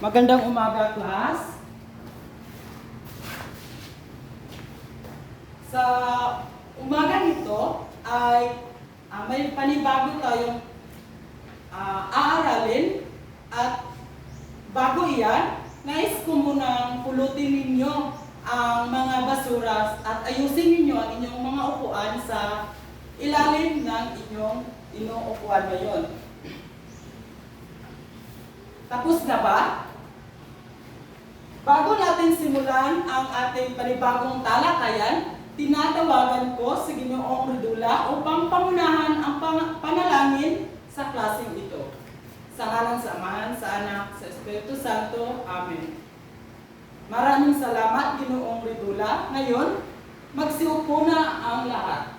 Magandang umaga, class. Sa umaga nito ay ah, may panibago tayong ah, aaralin at bago iyan, nais ko munang pulutin ninyo ang mga basura at ayusin ninyo ang inyong mga upuan sa ilalim ng inyong inuupuan ngayon. Tapos na ba? Bago natin simulan ang ating panibagong talakayan, tinatawagan ko si Ginoong Ridula upang pangunahan ang panalangin sa klaseng ito. Sa ngalan sa Amahan, sa Anak, sa Espiritu Santo. Amen. Maraming salamat, Ginoong Ridula. Ngayon, magsiupo na ang lahat.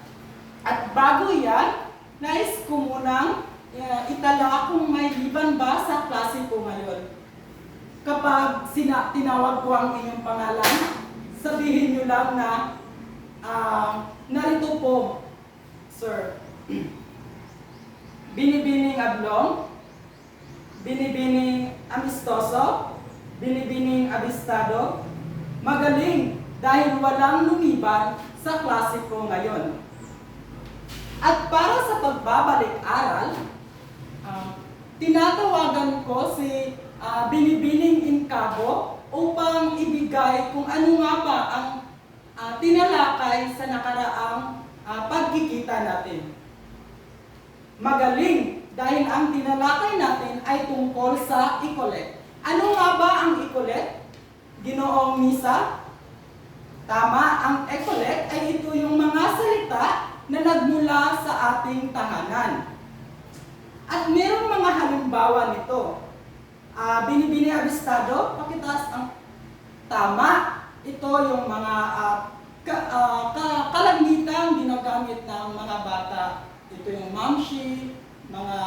At bago yan, nais ko munang uh, itala kung may liban ba sa klase ko ngayon. Kapag sina, tinawag ko ang inyong pangalan, sabihin nyo lang na ah, narito po, sir. Binibining Ablong, Binibining Amistoso, Binibining Abistado, magaling dahil walang lumiban sa klase ko ngayon. At para sa pagbabalik-aral, ah, tinatawagan ko si ah, Binibining Incabo upang ibigay kung ano nga ba ang ah, tinalakay sa nakaraang ah, pagkikita natin. Magaling dahil ang tinalakay natin ay tungkol sa ikolet. Ano nga ba ang ikolet? Ginoong Misa? Tama, ang ikolet ay ito yung mga salita na nagmula sa ating tahanan. At mayroong mga halimbawa nito. Ah, binibini abistado, pakitaas ang tama. Ito yung mga ah, ka, ah, ka- kalagmitang ginagamit ng mga bata. Ito yung mamshi, mga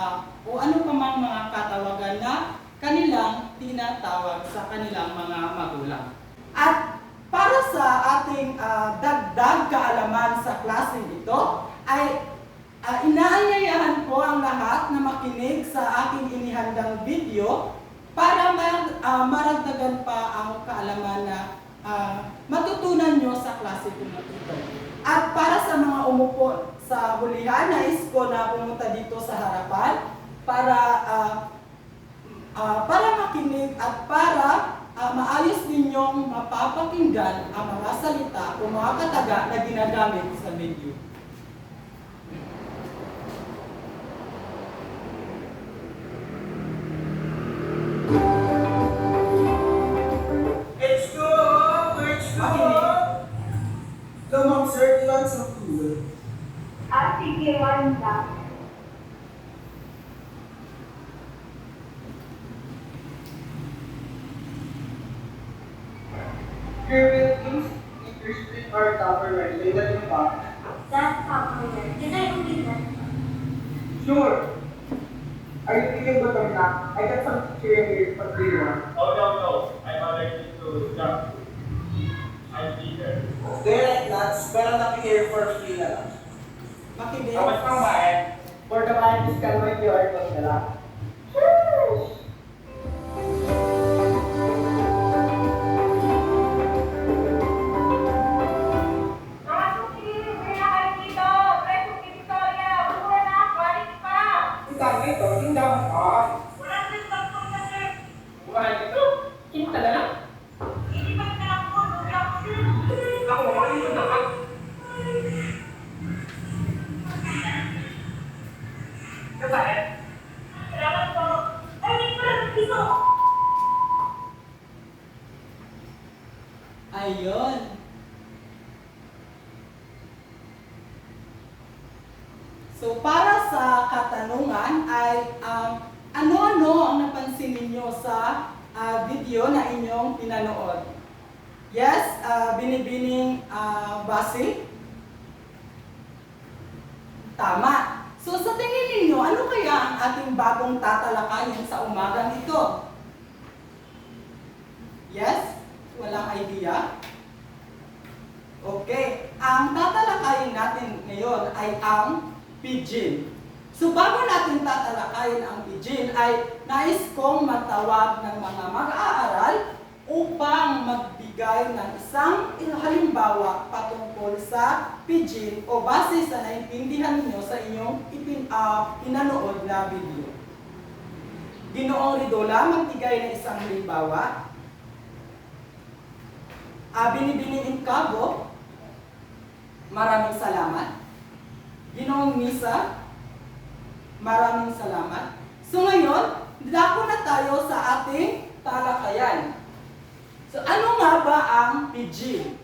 o ano pa mang mga katawagan na kanilang tinatawag sa kanilang mga magulang. At para sa ating ah, dagdag kaalaman sa klaseng ito, ay ah, inaanyayahan ko ang lahat na makinig sa aking inihandang video para ma- ah, maragdagan pa ang kaalaman na ah, matutunan nyo sa klase ko na. At para sa mga umupo sa hulihan, nais ko na pumunta dito sa harapan para ah, ah, para makinig at para ah, maayos ninyong mapapakinggan ang mga salita o mga kataga na ginagamit sa video. Sure. Are you feeling good or not? I got some cheering here for three one. Oh no no, I'm allergic to junk food. I'm vegan. They're like nuts, pero nakikir for free na lang. Makinig. How much pang bayad? For the bayad discount, may QR code na lang. Walang idea? Okay. Ang tatalakayin natin ngayon ay ang pigeon. So bago natin tatalakayin ang pigeon ay nais kong matawag ng mga mag magbigay ng isang halimbawa patungkol sa pidgin o base sa naintindihan ninyo sa inyong ipin, ah, pinanood na video. Ginoong Ridola, magbigay ng isang halimbawa. Ah, Binibining Incabo, maraming salamat. Ginoong Misa, maraming salamat. So ngayon, dako na tayo sa ating talakayan. So ano nga ba ang pidgin?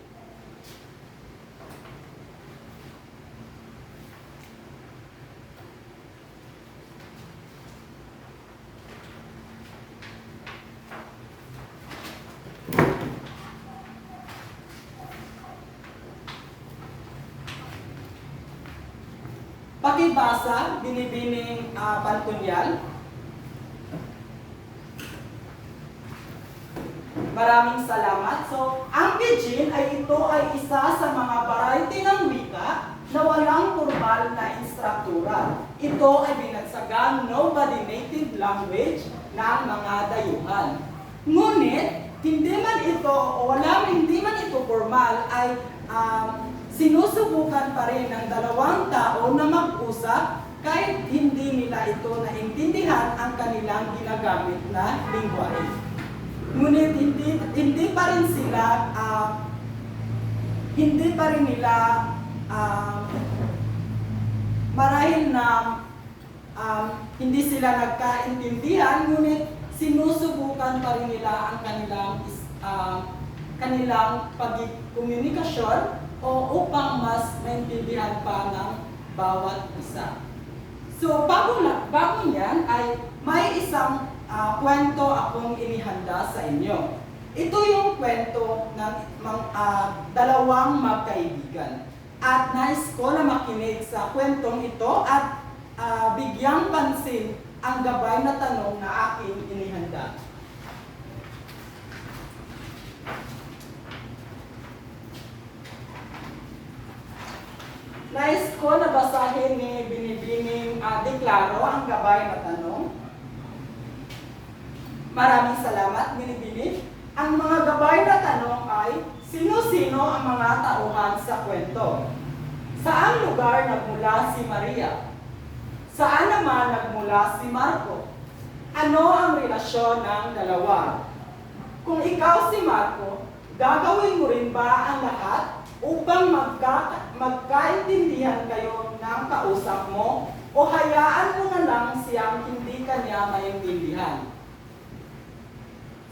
Pakibasa, binibining uh, pantunyal. Maraming salamat. So, ang pidgin ay ito ay isa sa mga variety ng wika na walang formal na instruktura. Ito ay binagsagang nobody native language ng mga dayuhan. Ngunit, hindi man ito, o wala hindi man ito formal, ay um, sinusubukan pa rin ng dalawang tao na mag-usap kahit hindi nila ito naintindihan ang kanilang ginagamit na lingwahe. Ngunit hindi hindi pa rin sila ah, hindi pa rin nila ah, marahil na um, hindi sila nagkaintindihan ngunit sinusubukan pa rin nila ang kanilang ah, kanilang pagkomunikasyon o upang mas maintindihan pa ng bawat isa. So bago, na, bago niyan ay may isang ah, kwento akong inihanda sa inyo. Ito yung kwento ng mga ah, dalawang magkaibigan. At nais ko na makinig sa kwentong ito at ah, bigyang pansin ang gabay na tanong na aking inihanda. Nais ko na basahin ni Binibining ah, Deklaro ang gabay na tanong. Maraming salamat, Binibini. Ang mga gabay na tanong ay, sino-sino ang mga tauhan sa kwento? Saan lugar nagmula si Maria? Saan naman nagmula si Marco? Ano ang relasyon ng dalawa? Kung ikaw si Marco, gagawin mo rin ba ang lahat upang magka, magkaintindihan kayo ng kausap mo o hayaan mo na lang siyang hindi kanya maintindihan?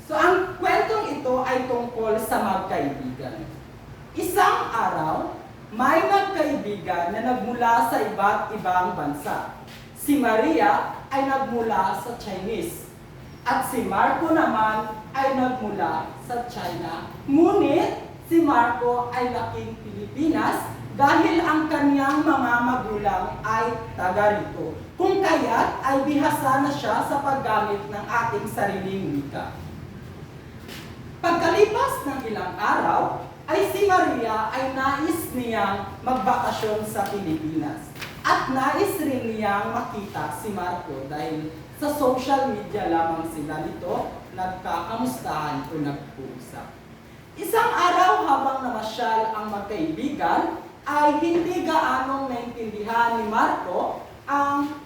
So ang kwentong ito ay tungkol sa magkaibigan. Isang araw, may magkaibigan na nagmula sa iba't ibang bansa. Si Maria ay nagmula sa Chinese at si Marco naman ay nagmula sa China. Ngunit si Marco ay laking Pilipinas dahil ang kanyang mga magulang ay taga rito. Kung kaya't ay bihasa na siya sa paggamit ng ating sariling wika. Pagkalipas ng ilang araw, ay si Maria ay nais niyang magbakasyon sa Pilipinas. At nais rin niyang makita si Marco dahil sa social media lamang sila nito nagkakamustahan o nag-uusap. Isang araw habang namasyal ang magkaibigan, ay hindi gaanong naintindihan ni Marco ang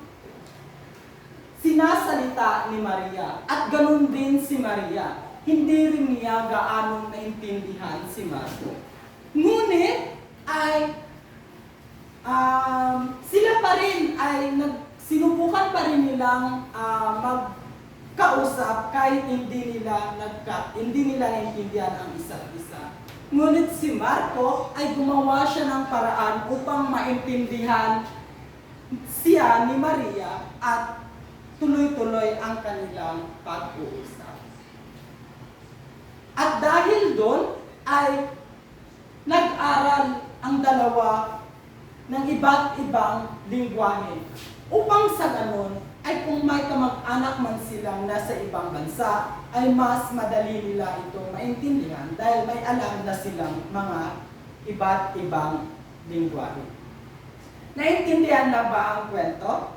sinasalita ni Maria. At ganun din si Maria. Hindi rin niya gaanong naintindihan si Marco. Ngunit ay um, sila pa rin ay nag, sinubukan pa rin nilang ah, magkausap kahit hindi nila nagka, hindi nila naintindihan ang isa't isa. Ngunit si Marco ay gumawa siya ng paraan upang maintindihan siya ni Maria at tuloy-tuloy ang kanilang pag-uusap. At dahil doon ay nag-aral ang dalawa ng iba't ibang lingwahe. Upang sa ganun, ay kung may kamag-anak man silang nasa ibang bansa, ay mas madali nila ito maintindihan dahil may alam na silang mga iba't ibang lingwahe. Naintindihan na ba ang kwento?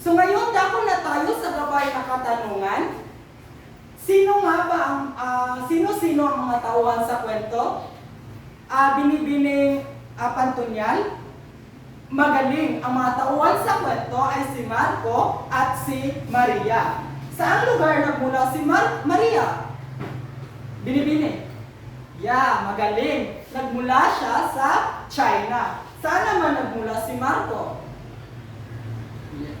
So ngayon, dako na tayo sa gabay na katanungan. Sino nga ba ang ah, sino-sino ang mga tauhan sa kwento? Ah, binibining ah, Pantonyal. Magaling. Ang mga tauhan sa kwento ay si Marco at si Maria. Saan lugar nagmula si Mar Maria? Binibini. Yeah, magaling. Nagmula siya sa China. Saan naman nagmula si Marco?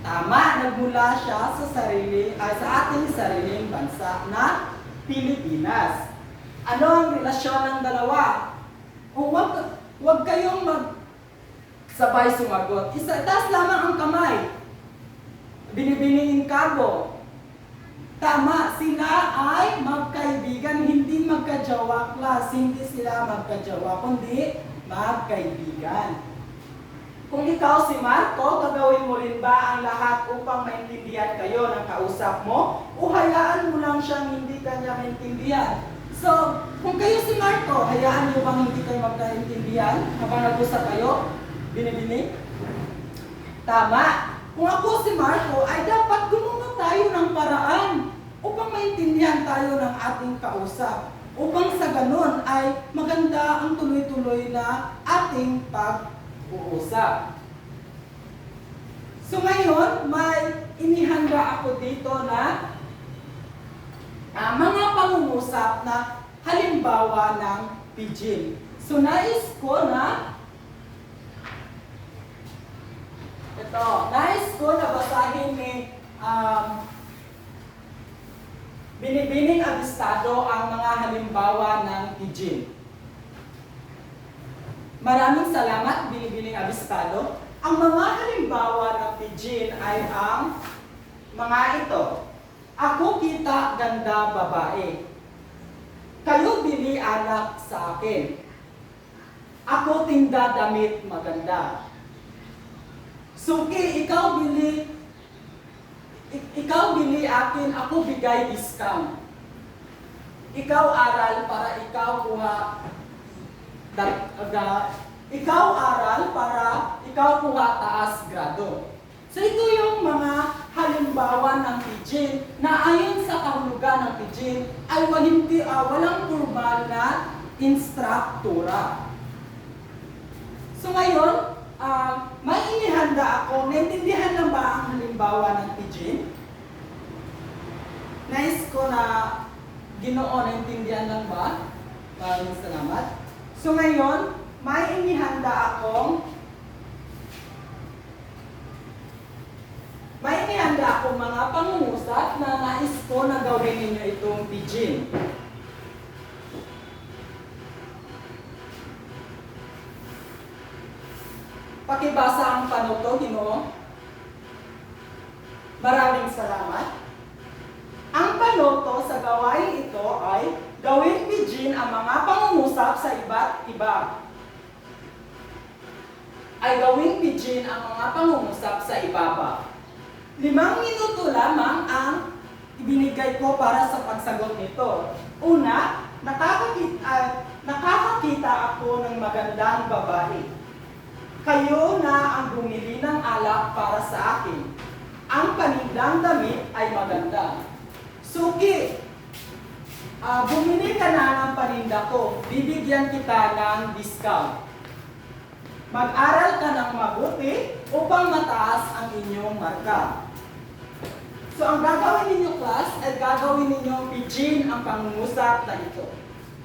Tama, nagmula siya sa sarili, ay sa ating sariling bansa na Pilipinas. Ano ang relasyon ng dalawa? O wag, wag kayong mag sabay sumagot. Isa, taas lamang ang kamay. Binibining kabo. Tama, sila ay magkaibigan, hindi magkajawa class. Hindi sila magkajawa, kundi magkaibigan. Kung ikaw si Marco, gagawin mo rin ba ang lahat upang maintindihan kayo ng kausap mo? O hayaan mo lang siyang hindi kanya maintindihan? So, kung kayo si Marco, hayaan niyo bang hindi kayo magkaintindihan habang nag-usap kayo? Binibini? Tama. Kung ako si Marco, ay dapat gumawa tayo ng paraan upang maintindihan tayo ng ating kausap. Upang sa ganun ay maganda ang tuloy-tuloy na ating pag-uusap. So ngayon, may inihanda ako dito na ah, mga pangungusap na halimbawa ng pidgin. So nais ko na ito, nais ko na basahin ni um, Abistado ang mga halimbawa ng pidgin. Maraming salamat, Binibining Abistado. Ang mga halimbawa ng pidgin ay ang mga ito. Ako kita ganda babae. Kayo bili anak sa akin. Ako tinda damit maganda. Suki, ikaw bili ik- ikaw bili akin, ako bigay discount. Ikaw aral para ikaw kuha da, ikaw aral para ikaw kuha taas grado. So ito yung mga halimbawa ng pidgin na ayon sa kahulugan ng pidgin ay walang, uh, walang formal na instruktura. So ngayon, ah, may inihanda ako. Naintindihan na ba ang halimbawa ng pidgin? Nais ko na ginoo, naintindihan lang ba? Maraming salamat. So ngayon, may inihanda akong may inihanda akong mga pangungusap na nais ko na gawin ninyo itong pidgin. Pakibasa ang panuto, Ginoo. Maraming salamat. Panuto sa gawain ito ay gawin pidgin ang mga pangungusap sa iba't iba. Ay gawing pidgin ang mga pangungusap sa ibaba. Limang minuto lamang ang ibinigay ko para sa pagsagot nito. Una, nakakakita, ah, nakakakita ako ng magandang babae. Kayo na ang bumili ng alak para sa akin. Ang panindang damit ay maganda. Suki, ah, bumili ka na ng paninda ko. Bibigyan kita ng discount. Mag-aral ka ng mabuti upang mataas ang inyong marka. So ang gagawin ninyo class ay gagawin ninyo pidgin ang pangungusap na ito.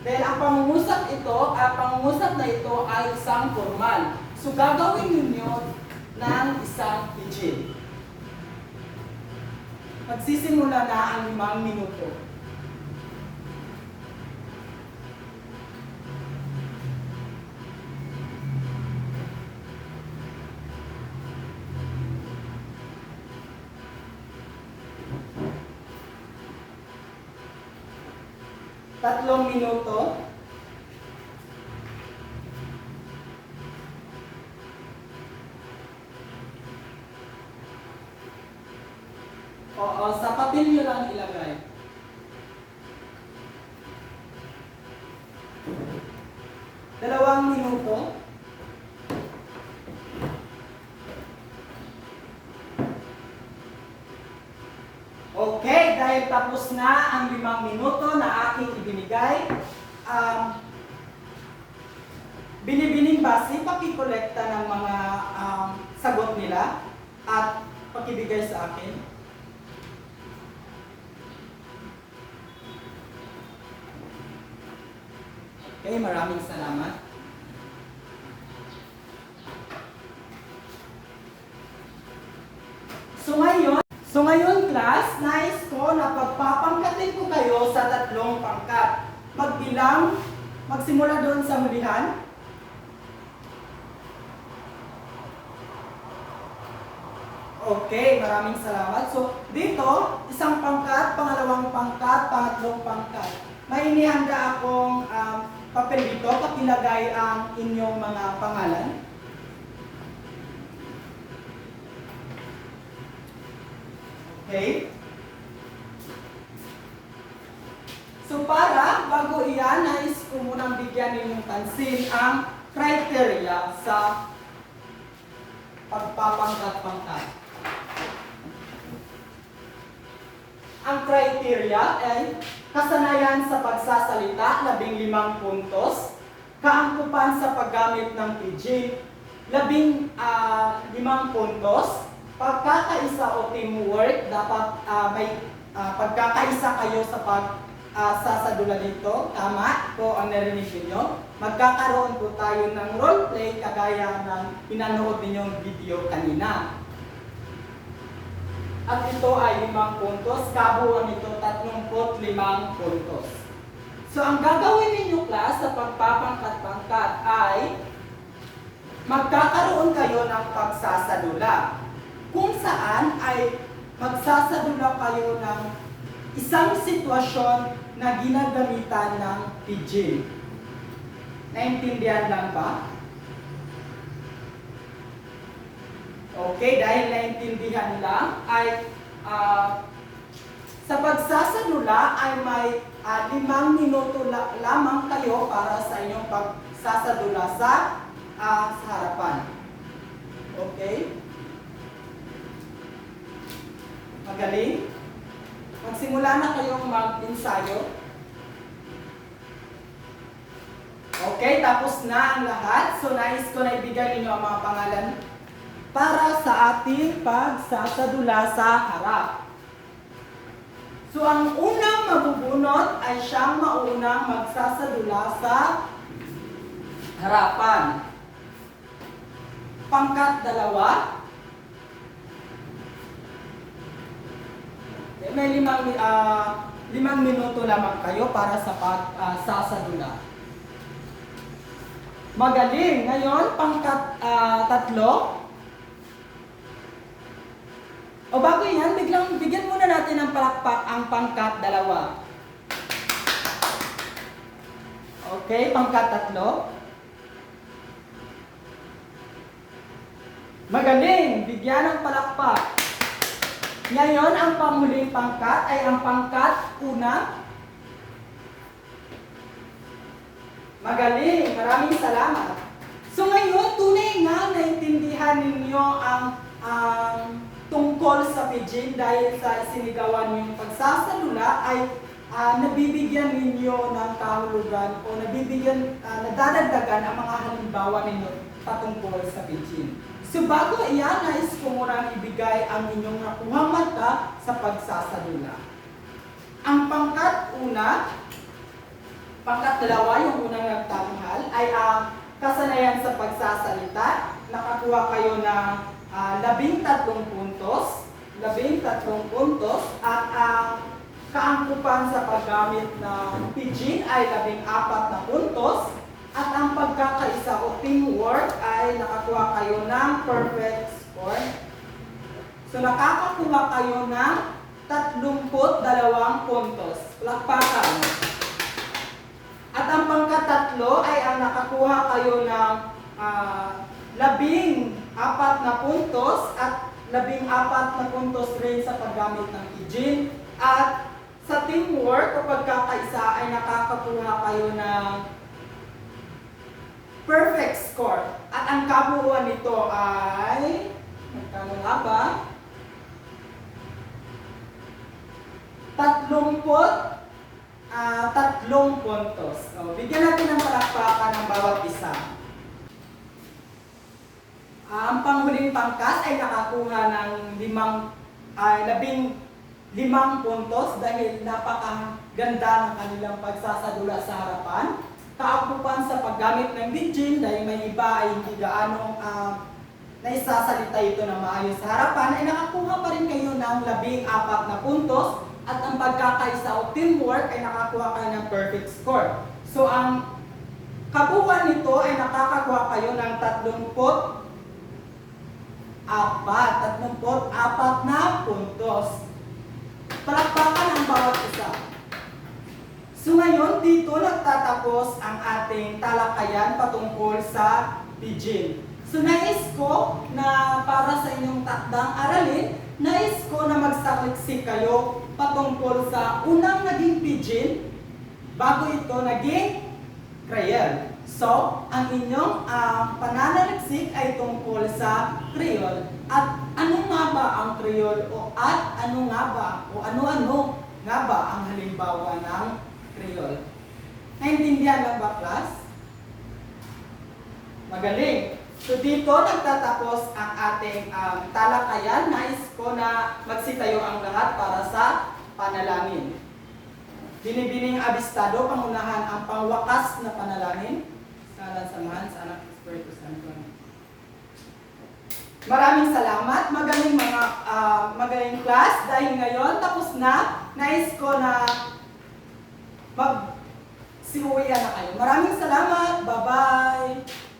Dahil ang pangungusap ito, ang pangungusap na ito ay isang formal. So gagawin ninyo ng isang pidgin. Magsisimula na ang limang minuto. Tatlong minuto. Na ang limang minuto na aking ibinigay. Um, Binibining base, pakikolekta ng mga um, sagot nila at pakibigay sa akin. Okay, maraming salamat. So ngayon, so ngayon class, nais ko na pagpapangkatin ko kayo sa tatlong pangkat. Magbilang, magsimula doon sa hulihan. Okay, maraming salamat. So, dito, isang pangkat, pangalawang pangkat, pangatlong pangkat. May inihanda akong um, papel dito, pakilagay ang inyong mga pangalan. Okay? So para, bago iyan, nais ko munang bigyan ninyong pansin ang criteria sa pagpapangkat-pangkat. Ang criteria ay kasanayan sa pagsasalita, labing limang puntos, kaangkupan sa paggamit ng pidgin, labing ah, limang puntos, pagkakaisa o teamwork, dapat ah, may ah, pagkakaisa kayo sa pag ah, sasadula dito, tama po ang narinig ninyo. Magkakaroon po tayo ng role play kagaya ng pinanood ninyong video kanina. At ito ay limang puntos, kabuuan nito 35 puntos. So ang gagawin ninyo class sa pagpapangkat-pangkat ay magkakaroon kayo ng pagsasadula. Kung saan ay magsasadula kayo ng isang sitwasyon na ginagamitan ng pidgin. Naintindihan lang ba? Okay, dahil naintindihan lang, ay ah, sa pagsasadula ay may ah, limang minuto la- lamang kayo para sa inyong pagsasadula sa, ah, sa harapan. Okay? Magaling? Magsimula na kayong mag-ensayo. Okay, tapos na ang lahat. So, nais ko na ibigay ninyo ang mga pangalan para sa ating pagsasadula sa harap. So, ang unang mabubunot ay siyang maunang magsasadula sa harapan. Pangkat dalawa. May limang, ah, limang minuto lamang kayo para sa pagsasadula. Magaling. Ngayon, pangkat ah, tatlo. O bago yan, biglang bigyan muna natin ng palakpak ang pangkat dalawa. Okay, pangkat tatlo. Magaling! Bigyan ng palakpak. Ngayon, ang panghuling pangkat ay ang pangkat una. Magaling! Maraming salamat. So ngayon, tunay nga naintindihan ninyo ang ang tungkol sa pidgin dahil sa sinigawan yung pagsasalula ay ah, nabibigyan ninyo ng kahulugan o nabibigyan, ah, nadadagdagan ang mga halimbawa ninyo patungkol sa pidgin. So bago iyan, nais ko muna ibigay ang inyong nakuhang mata sa pagsasalula. Ang pangkat una, pangkat dalawa, yung unang nagtanghal, ay ang kasanayan sa pagsasalita. Nakakuha kayo ng ah, labing tatlong puntos, labing tatlong puntos, at ang kaangkupan sa paggamit ng pidgin ay labing apat na puntos, at ang pagkakaisa o teamwork ay nakakuha kayo ng perfect score. So nakakakuha kayo ng 32 puntos. Lakpakan. At ang pangkatatlo ay ang nakakuha kayo ng ah, labing apat na puntos at labing apat na puntos rin sa paggamit ng pidgin. At sa teamwork o pagkakaisa ay nakakakuha kayo ng perfect score. At ang kabuuan nito ay, magkano nga ba? tatlumpot, ah, tatlong puntos. So, bigyan natin ng palakpakan ng bawat isa. Ah, ang panghuling pangkas ay nakakuha ng limang, ah, labing limang puntos dahil napakaganda ng kanilang pagsasadula sa harapan. Kaakupan sa paggamit ng bitchin dahil may iba ay hindi gaano ah, naisasalita ito na maayos sa harapan ay nakakuha pa rin kayo ng labing apat na puntos at ang pagkakaisa o teamwork ay nakakuha kayo ng perfect score. So ang kabuuan nito ay nakakakuha kayo ng 30 apat, 34 apat na puntos. Palakpakan ang bawat isa. So ngayon, dito nagtatapos ang ating talakayan patungkol sa pidgin. So nais ko na para sa inyong takdang aralin, nais ko na magsaliksik kayo patungkol sa unang naging pidgin bago ito naging Creole. So, ang inyong ah, pananaliksik ay tungkol sa Creole. At ano nga ba ang Creole o at ano nga ba o ano-ano nga ba ang halimbawa ng Creole? Naintindihan lang ba, class? Magaling. So dito nagtatapos ang ating um, talakayan. Nais ko na magsitayo ang lahat para sa panalangin. Binibining abistado, pangunahan ang pangwakas na panalangin. Sa ngalan sa Anak, Espiritu Santo. Maraming salamat. Magaling mga ah, magaling class dahil ngayon tapos na. Nais ko na mag sinuwian na kayo. Maraming salamat. Bye-bye.